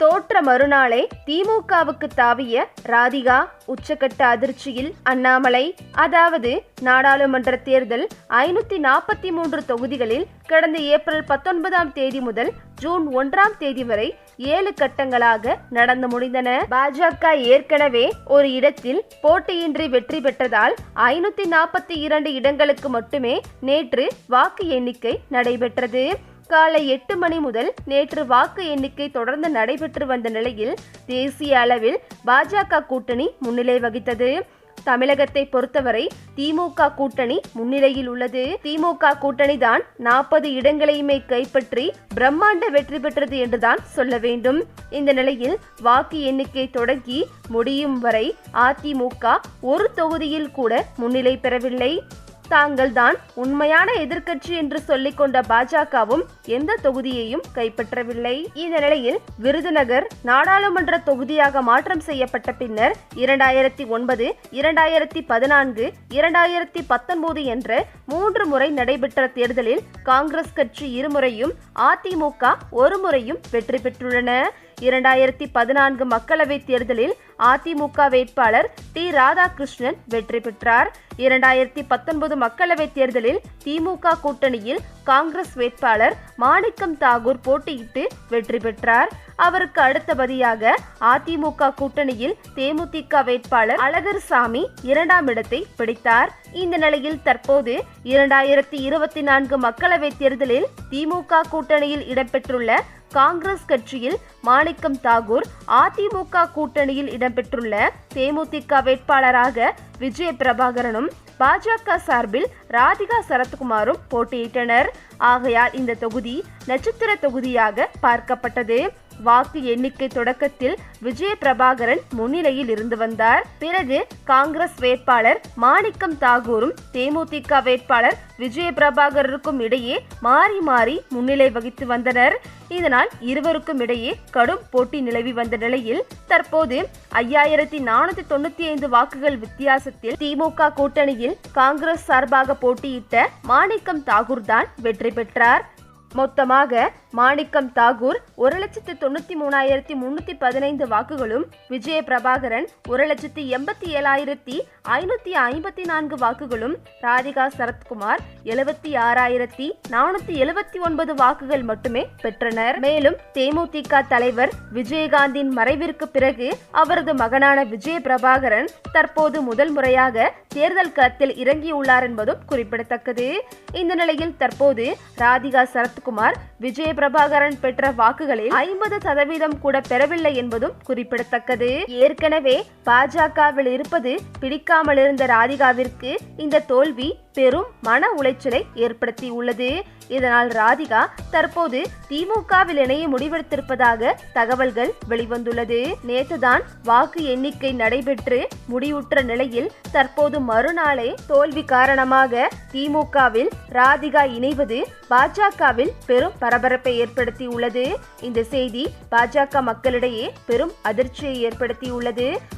தோற்ற மறுநாளே திமுகவுக்கு தாவிய ராதிகா உச்சக்கட்ட அதிர்ச்சியில் அண்ணாமலை. அதாவது நாடாளுமன்ற தேர்தல் ஐநூத்தி நாற்பத்தி மூன்று தொகுதிகளில் கடந்த ஏப்ரல் பத்தொன்பதாம் தேதி முதல் ஜூன் ஒன்றாம் தேதி வரை ஏழு கட்டங்களாக நடந்து முடிந்தன. பாஜக ஏற்கனவே ஒரு இடத்தில் போட்டியின்றி வெற்றி பெற்றதால் ஐநூத்தி நாற்பத்தி இரண்டு இடங்களுக்கு மட்டுமே நேற்று வாக்கு எண்ணிக்கை நடைபெற்றது. காலை எட்டு மணி முதல் நேற்று வாக்கு எண்ணிக்கை தொடர்ந்து நடைபெற்று வந்த நிலையில் தேசிய அளவில் பாஜக கூட்டணி முன்னிலை வகித்தது. தமிழகத்தை பொறுத்தவரை திமுக கூட்டணி முன்னிலையில் உள்ளது. திமுக கூட்டணி தான் நாற்பது இடங்களையுமே கைப்பற்றி பிரம்மாண்ட வெற்றி பெற்றது என்றுதான் சொல்ல வேண்டும். இந்த நிலையில் வாக்கு எண்ணிக்கை தொடங்கி முடியும் வரை அதிமுக ஒரு தொகுதியில் கூட முன்னிலை பெறவில்லை. தாங்கள் தான் உண்மையான எதிர்க்கட்சி என்று சொல்லிக் கொண்ட பாஜகவும் எந்த தொகுதியையும் கைப்பற்றவில்லை. இந்த நிலையில் விருதுநகர் நாடாளுமன்ற தொகுதியாக மாற்றம் செய்யப்பட்ட பின்னர் இரண்டாயிரத்தி ஒன்பது இரண்டாயிரத்தி பதினான்கு இரண்டாயிரத்தி பத்தொன்பது என்ற மூன்று முறை நடைபெற்ற தேர்தலில் காங்கிரஸ் கட்சி இருமுறையும் அதிமுக ஒரு முறையும் வெற்றி பெற்றுள்ளன. இரண்டாயிரத்தி பதினான்கு மக்களவைத் தேர்தலில் அதிமுக வேட்பாளர் டி. ராதாகிருஷ்ணன் வெற்றி பெற்றார். இரண்டாயிரத்தி பத்தொன்பது மக்களவைத் தேர்தலில் திமுக கூட்டணியில் காங்கிரஸ் வேட்பாளர் மாணிக்கம் தாகூர் போட்டியிட்டு வெற்றி பெற்றார். அவருக்கு அடுத்தபடியாக அதிமுக கூட்டணியில் தேமுதிக வேட்பாளர் அழகர் சாமி இரண்டாம் இடத்தை பிடித்தார். இந்த நிலையில் தற்போது இரண்டாயிரத்தி இருபத்தி நான்கு மக்களவைத் தேர்தலில் திமுக கூட்டணியில் இடம்பெற்றுள்ள காங்கிரஸ் கட்சியில் மாணிக்கம் தாகூர் அதிமுக கூட்டணியில் இடம்பெற்றுள்ள தேமுதிக வேட்பாளராக விஜய பிரபாகரனும் பாஜக சார்பில் ராதிகா சரத்குமாரும் போட்டியிட்டனர். ஆகையால் இந்த தொகுதி நட்சத்திர தொகுதியாக பார்க்கப்பட்டது. வாக்கு எண்ணிக்கை தொடக்கத்தில் விஜய பிரபாகரன் முன்னிலையில் இருந்து வந்தார். பிறகு காங்கிரஸ் வேட்பாளர் மாணிக்கம் தாகூரும் தேமுதிக வேட்பாளர் விஜய பிரபாகருக்கும் இடையே மாறி மாறி முன்னிலை வகித்து வந்தனர். இதனால் இருவருக்கும் இடையே கடும் போட்டி நிலவி வந்த நிலையில் தற்போது ஐயாயிரத்தி நானூத்தி தொண்ணூத்தி ஐந்து வாக்குகள் வித்தியாசத்தில் திமுக கூட்டணியில் காங்கிரஸ் சார்பாக போட்டியிட்ட மாணிக்கம் தாகூர் தான் வெற்றி பெற்றார். மொத்தமாக மாணிக்கம் தாகூர் ஒரு லட்சத்து தொண்ணூத்தி மூணாயிரத்தி முன்னூத்தி பதினைந்து வாக்குகளும் விஜய பிரபாகரன் ஒரு லட்சத்தி எண்பத்தி ஏழாயிரத்தி ஐநூத்தி ஐம்பத்தி நான்கு வாக்குகளும் ராதிகா சரத்குமார் எழுபத்தி ஆறாயிரத்தி நானூத்தி எழுபத்தி ஒன்பது வாக்குகள் மட்டுமே பெற்றனர். மேலும் தேமுதிக தலைவர் விஜயகாந்தின் மறைவிற்கு பிறகு அவரது மகனான விஜய பிரபாகரன் தற்போது முதல் முறையாக தேர்தல் களத்தில் இறங்கியுள்ளார் என்பதும் குறிப்பிடத்தக்கது. இந்த நிலையில் தற்போது ராதிகா சரத்குமார் விஜய பிரபாகரன் பெற்ற வாக்குகளில் ஐம்பது சதவீதம் கூட பெறவில்லை என்பதும் குறிப்பிடத்தக்கது. ஏற்கனவே பாஜகவில் இருப்பது பிடிக்காமல் இருந்த ராதிகாவிற்கு இந்த தோல்வி பெரும் மன உளைச்சலை ஏற்படுத்தி உள்ளது இதனால் ராதிகா தற்போது திமுகவில் இணைய முடிவெடுத்திருப்பதாக தகவல்கள் வெளிவந்துள்ளது. நேற்றுதான் வாக்கு எண்ணிக்கை நடைபெற்று முடிவுற்ற நிலையில் தற்போது மறுநாளே தோல்வி காரணமாக திமுகவில் ராதிகா இணைவது பாஜகவில் பெரும் பரபரப்பை ஏற்படுத்தி உள்ளது இந்த செய்தி பாஜக மக்களிடையே பெரும் அதிர்ச்சியை ஏற்படுத்தி உள்ளது